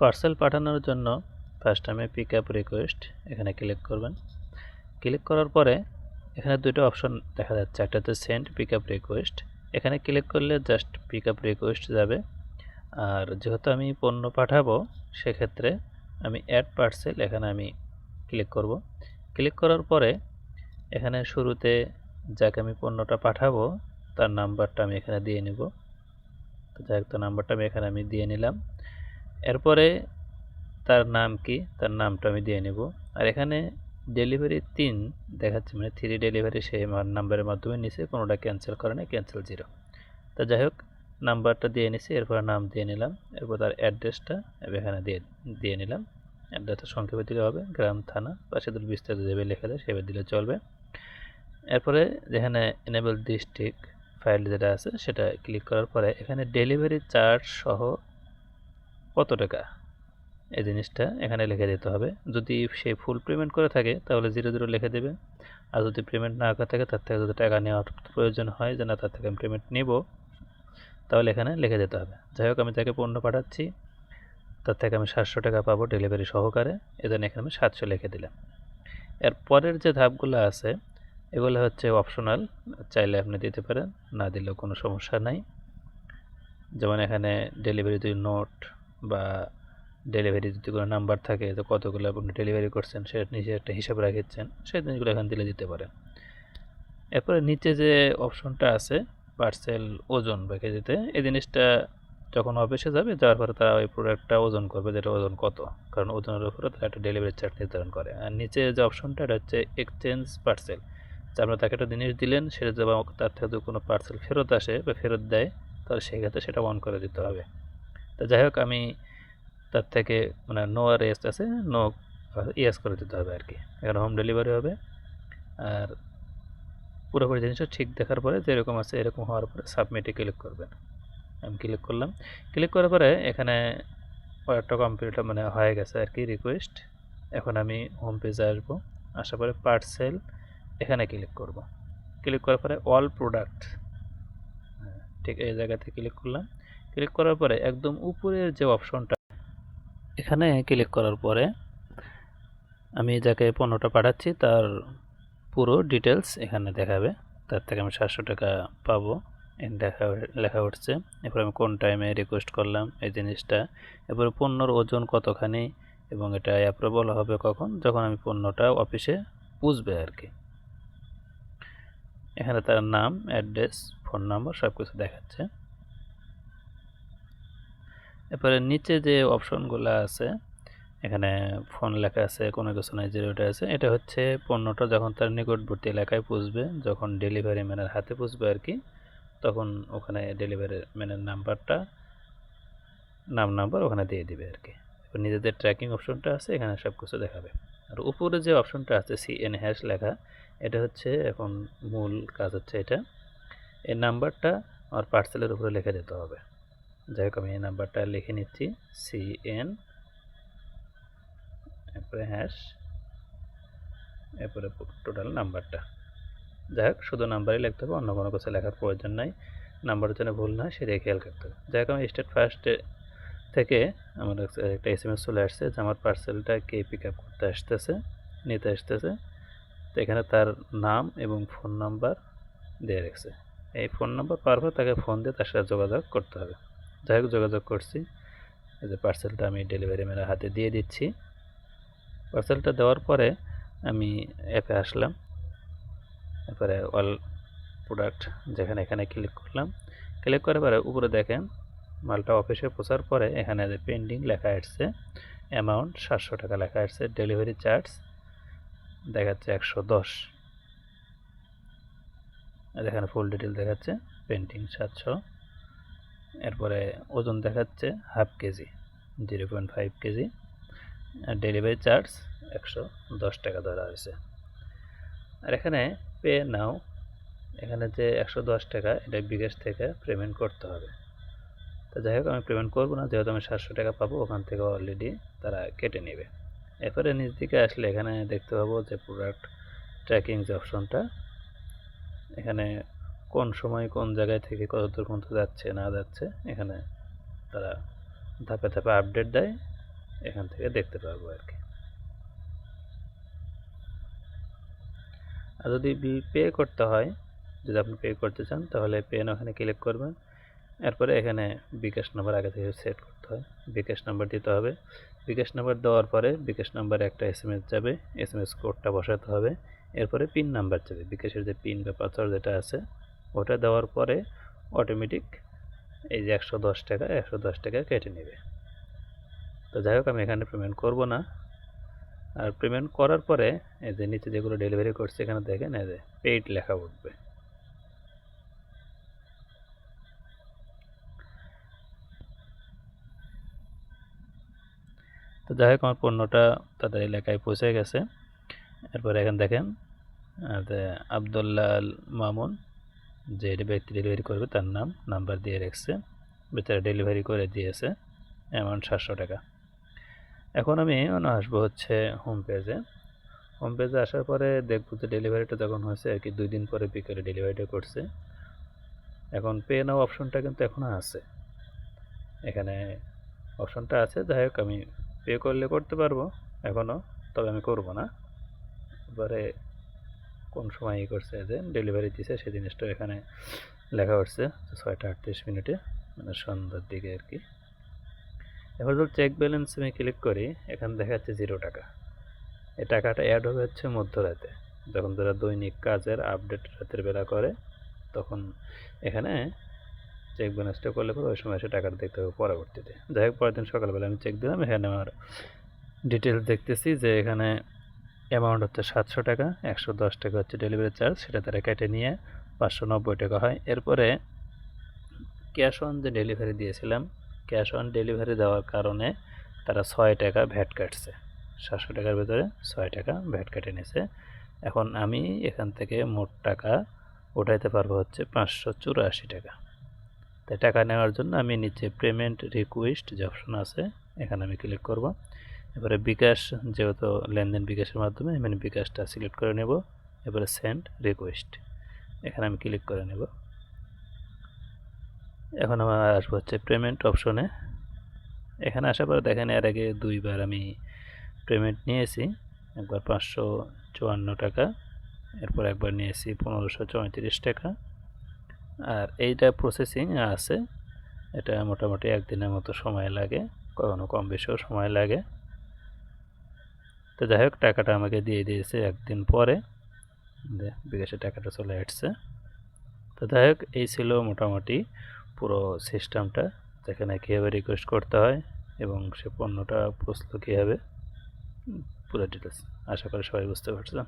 Parcel পাঠানোর জন্য first আমি পিক আপ রিকোয়েস্ট এখানে ক্লিক করবেন। ক্লিক করার পরে এখানে দুটো অপশন দেখা যাচ্ছে। একটা হচ্ছে সেন্ড পিক আপ রিকোয়েস্ট এখানে ক্লিক করলে জাস্ট পিক আপ রিকোয়েস্ট যাবে। আর যেহেতু আমি পণ্য পাঠাবো, সেক্ষেত্রে আমি অ্যাড পার্সেল এখানে আমি ক্লিক করব। ক্লিক করার পরে এখানে শুরুতে যাকে আমি পণ্যটা পাঠাবো, তার নাম্বারটা আমি এখানে দিয়ে নেব। তো যাই তার নাম্বারটা আমি এখানে আমি দিয়ে নিলাম। এরপরে তার নাম কি? তার নামটা আমি দিয়ে নেব। আর এখানে ডেলিভারি তিন দেখাচ্ছে মানে থ্রি ডেলিভারি সেই নাম্বারের মাধ্যমে নিছে, কোনোটা ক্যান্সেল করে না ক্যান্সেল জিরো তো যাই হোক নাম্বারটা দিয়ে নিছি, এরপর নাম দিয়ে নিলাম, এরপর তার অ্যাড্রেসটা এখানে দিয়ে দিয়ে নিলাম। অ্যাড্রেসটা সংক্ষেপে দিলে হবে, গ্রাম, থানা বা সেদুল বিস্তারিত যেভাবে লেখা যায় সেভাবে দিলে চলবে। এরপরে যেখানে এনেবল ডিস্ট্রিক্ট ফাইল যেটা আছে, সেটা ক্লিক করার পরে এখানে ডেলিভারি চার্জ সহ কত টাকা? এই জিনিসটা এখানে লিখে দিতে হবে। যদি সে ফুল পেমেন্ট করে থাকে, তাহলে জিরো জিরো লিখে দেবে। আর যদি পেমেন্ট না করে থাকে, তার থেকে যদি টাকা নেওয়ার প্রয়োজন হয়, যে না, তার থেকে আমি পেমেন্ট নিব, তাহলে এখানে লিখে দিতে হবে। যাই হোক, আমি তাকে পণ্য পাঠাচ্ছি। তার থেকে আমি সাতশো টাকা পাবো ডেলিভারি সহকারে। এজন্য এখানে আমি সাতশো লিখে দিলাম। এর পরের যে ধাপগুলো আছে, এগুলো হচ্ছে অপশনাল চাইলে আপনি দিতে পারেন, না দিলেও কোনো সমস্যা নাই। যেমন এখানে ডেলিভারি দুই নোট বা ডেলিভারি যদি কোনো নাম্বার থাকে, তো কতগুলো আপনি ডেলিভারি করছেন সে নিজে একটা হিসাব রাখিচ্ছেন সেই জিনিসগুলো এখানে দিলে দিতে পারেন। এরপরে নিচে যে অপশনটা আছে পার্সেল ওজন বা কেজিতে এই জিনিসটা যখন অফিসে যাবে, যাওয়ার পরে তারা ওই প্রোডাক্টটা ওজন করবে, যেটা ওজন কত। কারণ ওজনের উপরে তারা একটা ডেলিভারি চার্জ নির্ধারণ করে। আর নিচে যে অপশনটা এটা হচ্ছে এক্সচেঞ্জ পার্সেল যে আপনার তাকে একটা জিনিস দিলেন, সেটা যদি তার থেকে যদি কোনো পার্সেল ফেরত আসে বা ফেরত দেয়, তাহলে সেই ক্ষেত্রে সেটা অন করে দিতে হবে। তো যাই হোক আমি তার থেকে মানে নো আর এস আছে নো ইয়েস করে দিতে হবে আর কি। এখানে হোম ডেলিভারি হবে। আর পুরোপুরি জিনিসটা ঠিক দেখার পরে যেরকম আছে এরকম হওয়ার পরে সাবমিটে ক্লিক করবেন। আমি ক্লিক করলাম। ক্লিক করার পরে এখানে একটা কম্পিউটার মানে হয়ে গেছে আর কি রিকোয়েস্ট এখন আমি হোম পেজে আসব। আসার পরে পার্সেল এখানে ক্লিক করব। ক্লিক করার পরে অল প্রোডাক্ট ঠিক এই জায়গাতে ক্লিক করলাম। ক্লিক করার পরে একদম উপরের যে অপশনটা এখানে ক্লিক করার পরে আমি যাকে পণ্যটা পাঠাচ্ছি তার পুরো ডিটেলস এখানে দেখাবে। তার থেকে আমি সাতশো টাকা পাবো। দেখা লেখা উঠছে। এরপর আমি কোন টাইমে রিকোয়েস্ট করলাম এই জিনিসটা। এরপরে পণ্যর ওজন কতখানি এবং এটা অ্যাপ্রুভাল হবে কখন? যখন আমি পণ্যটা অফিসে পুষবে আর কি এখানে তার নাম অ্যাড্রেস ফোন নাম্বার সব কিছু দেখাচ্ছে। এরপরে নিচে যে অপশনগুলো আছে, এখানে ফোন লেখা আছে, কোনো কিছু নাই জিরোটা আছে, এটা হচ্ছে পণ্যটা যখন তার নিকটবর্তী এলাকায় পুষবে, যখন ডেলিভারি ম্যানের হাতে পুষবে আর কি, তখন ওখানে ডেলিভারি ম্যানের নাম্বারটা, নাম নাম্বার ওখানে দিয়ে দিবে আর কি। নিজেদের ট্র্যাকিং অপশনটা আছে, এখানে সব কিছু দেখাবে। আর উপরে যে অপশনটা আছে সি এন হ্যাশ লেখা, এটা হচ্ছে এখন মূল কাজ হচ্ছে এটা। এই নাম্বারটা আমার পার্সেলের উপরে লিখে দিতে হবে। যাই হোক, আমি এই নাম্বারটা লিখে নিচ্ছি সি এন এরপরে হ্যাশ এরপরে টোটাল নাম্বারটা। যাই হোক, শুধু নাম্বারই লিখতে হবে, অন্য কোনো কিছু লেখার প্রয়োজন নাই। নাম্বারের জন্য ভুল না, সেটাই খেয়াল রাখতে হবে। যাই হোক, আমি স্টেট ফার্স্টে থেকে আমার একটা এস এম এস চলে আসছে, যে আমার পার্সেলটা কে পিক আপ করতে আসতেছে, নিতে আসতেছে। তো এখানে তার নাম এবং ফোন নাম্বার দিয়ে রেখেছে। এই ফোন নাম্বার পাওয়ার পর তাকে ফোন দিয়ে তার সাথে যোগাযোগ করতে হবে। যাই হোক, যোগাযোগ করছি। যে পার্সেলটা আমি ডেলিভারি ম্যানের হাতে দিয়ে দিচ্ছি। পার্সেলটা দেওয়ার পরে আমি অ্যাপে আসলাম। এরপরে অল প্রোডাক্ট যেখানে এখানে ক্লিক করলাম। ক্লিক করার পরে উপরে দেখেন, মালটা অফিসে পৌঁছার পরে এখানে যে পেন্ডিং লেখা আসছে অ্যামাউন্ট সাতশো টাকা লেখা আসছে ডেলিভারি চার্জ দেখাচ্ছে একশো দশ। এখানে ফুল ডিটেল দেখাচ্ছে পেন্টিং সাতশো। এরপরে ওজন দেখাচ্ছে half KG, zero point five KG. আর ডেলিভারি চার্জ একশো দশ টাকা ধরা হয়েছে। আর এখানে পে নাও, এখানে যে একশো দশ টাকা এটা বিকাশ থেকে পেমেন্ট করতে হবে। তো যাই হোক, আমি পেমেন্ট করব না, যেহেতু আমি সাতশো টাকা পাবো, ওখান থেকে অলরেডি তারা কেটে নেবে। এরপরে নিচ দিকে আসলে এখানে দেখতে পাবো যে প্রোডাক্ট ট্র্যাকিং যে অপশনটা এখানে কোন সময় কোন জায়গায় থেকে কত দূর পর্যন্ত যাচ্ছে, না যাচ্ছে, এখানে তারা ধাপে ধাপে আপডেট দেয়, এখান থেকে দেখতে পারব আর কি। আর যদি পে করতে হয়, যদি আপনি পে করতে চান, তাহলে পেন ওখানে ক্লিক করবেন। এরপরে এখানে বিকাশ নাম্বার আগে থেকে সেট করতে হয়। বিকাশ নাম্বার দিতে হবে। বিকাশ নাম্বার দেওয়ার পরে বিকাশ নাম্বারে একটা এস এম এস যাবে। এস এম এস কোডটা বসাতে হবে। এরপরে পিন নাম্বার যাবে। বিকাশের যে পিন বা পাসওয়ার্ড যেটা আছে ওটা দেওয়ার পরে অটোমেটিক এই যে একশো দশ টাকা, একশো দশ টাকা কেটে নেবে। তো যাই হোক, আমি এখানে পেমেন্ট করব না। আর পেমেন্ট করার পরে এই যে নিচে যেগুলো ডেলিভারি করছে, এখানে দেখেন এই যে পেইড লেখা উঠবে। তো যাই হোক, আমার পণ্যটা তাদের এলাকায় পৌঁছে গেছে। এরপরে এখানে দেখেন আবদুল্লাহ মামুন যে ব্যক্তি ডেলিভারি করবে, তার নাম নাম্বার দিয়ে রেখেছে, বেচারা ডেলিভারি করে দিয়েছে অ্যামাউন্ট সাতশো টাকা। এখন আমি আসব হচ্ছে হোম পেজে হোম পেজে আসার পরে দেখব যে ডেলিভারিটা যখন হয়েছে আর কি, দুই দিন পরে বিকেলে ডেলিভারিটা করছে। এখন পে নাও অপশনটা কিন্তু এখনও আছে। এখানে অপশনটা আছে, যাই হোক, আমি পে করলে করতে পারব এখনও তবে আমি করব না। এবারে কোন সময় ই করছে, যে ডেলিভারি দিছে, সেই জিনিসটা এখানে লেখা উঠছে ছয়টা আটত্রিশ মিনিটে মানে সন্ধ্যার দিকে আর কি। এবার ধর চেক ব্যালেন্স আমি ক্লিক করি, এখানে দেখা যাচ্ছে জিরো টাকা। এই টাকাটা অ্যাড হবে হচ্ছে মধ্যরাতে। যখন যারা দৈনিক কাজের আপডেট রাতের বেলা করে, তখন এখানে চেক ব্যালেন্সটা করলে পরে ওই সময় সে টাকাটা দেখতে হবে পরবর্তীতে। যাই হোক, পরের দিন সকালবেলা আমি চেক দিলাম, এখানে আমার ডিটেলস দেখতেছি যে এখানে অ্যামাউন্ট হচ্ছে সাতশো টাকা, একশো দশ টাকা হচ্ছে ডেলিভারি চার্জ সেটা তারা কেটে নিয়ে পাঁচশো নব্বই টাকা হয়। এরপরে ক্যাশ অন যে ডেলিভারি দিয়েছিলাম ক্যাশ অন ডেলিভারি দেওয়ার কারণে তারা ছয় টাকা ভ্যাট কাটছে। সাতশো টাকার ভেতরে ছয় টাকা ভ্যাট কেটে নিছে এখন আমি এখান থেকে মোট টাকা উঠাইতে পারব হচ্ছে পাঁচশো চুরাশি টাকা। তাই টাকা নেওয়ার জন্য আমি নিচে পেমেন্ট রিকোয়েস্ট যে অপশন আছে, এখানে আমি ক্লিক করব। এবারে বিকাশ, যেহেতু লেনদেন বিকাশের মাধ্যমে, আমি বিকাশটা সিলেক্ট করে নেব। এবারে সেন্ড রিকোয়েস্ট এখানে আমি ক্লিক করে নেব। এখন আমার আসব হচ্ছে পেমেন্ট অপশনে এখানে আসার পরে দেখেন এর আগে দুইবার আমি পেমেন্ট নিয়েছি, একবার পাঁচশো চুয়ান্ন টাকা, এরপর একবার নিয়েছি পনেরোশো চৌত্রিশ টাকা। আর এইটা প্রসেসিং আছে, এটা মোটামুটি একদিনের মতো সময় লাগে, কখনো কম বেশিও সময় লাগে। তো যাই হোক, টাকাটা আমাকে দিয়ে দিয়েছে একদিন পরে। বিকাশে টাকাটা চলে আসছে। তো যাই হোক, এই ছিল মোটামুটি পুরো সিস্টেমটা, যেখানে কীভাবে রিকোয়েস্ট করতে হয় এবং সে পণ্যটা প্রস্তুত কীভাবে। পুরো ডিটেলস আশা করি সবাই বুঝতে পারছেন।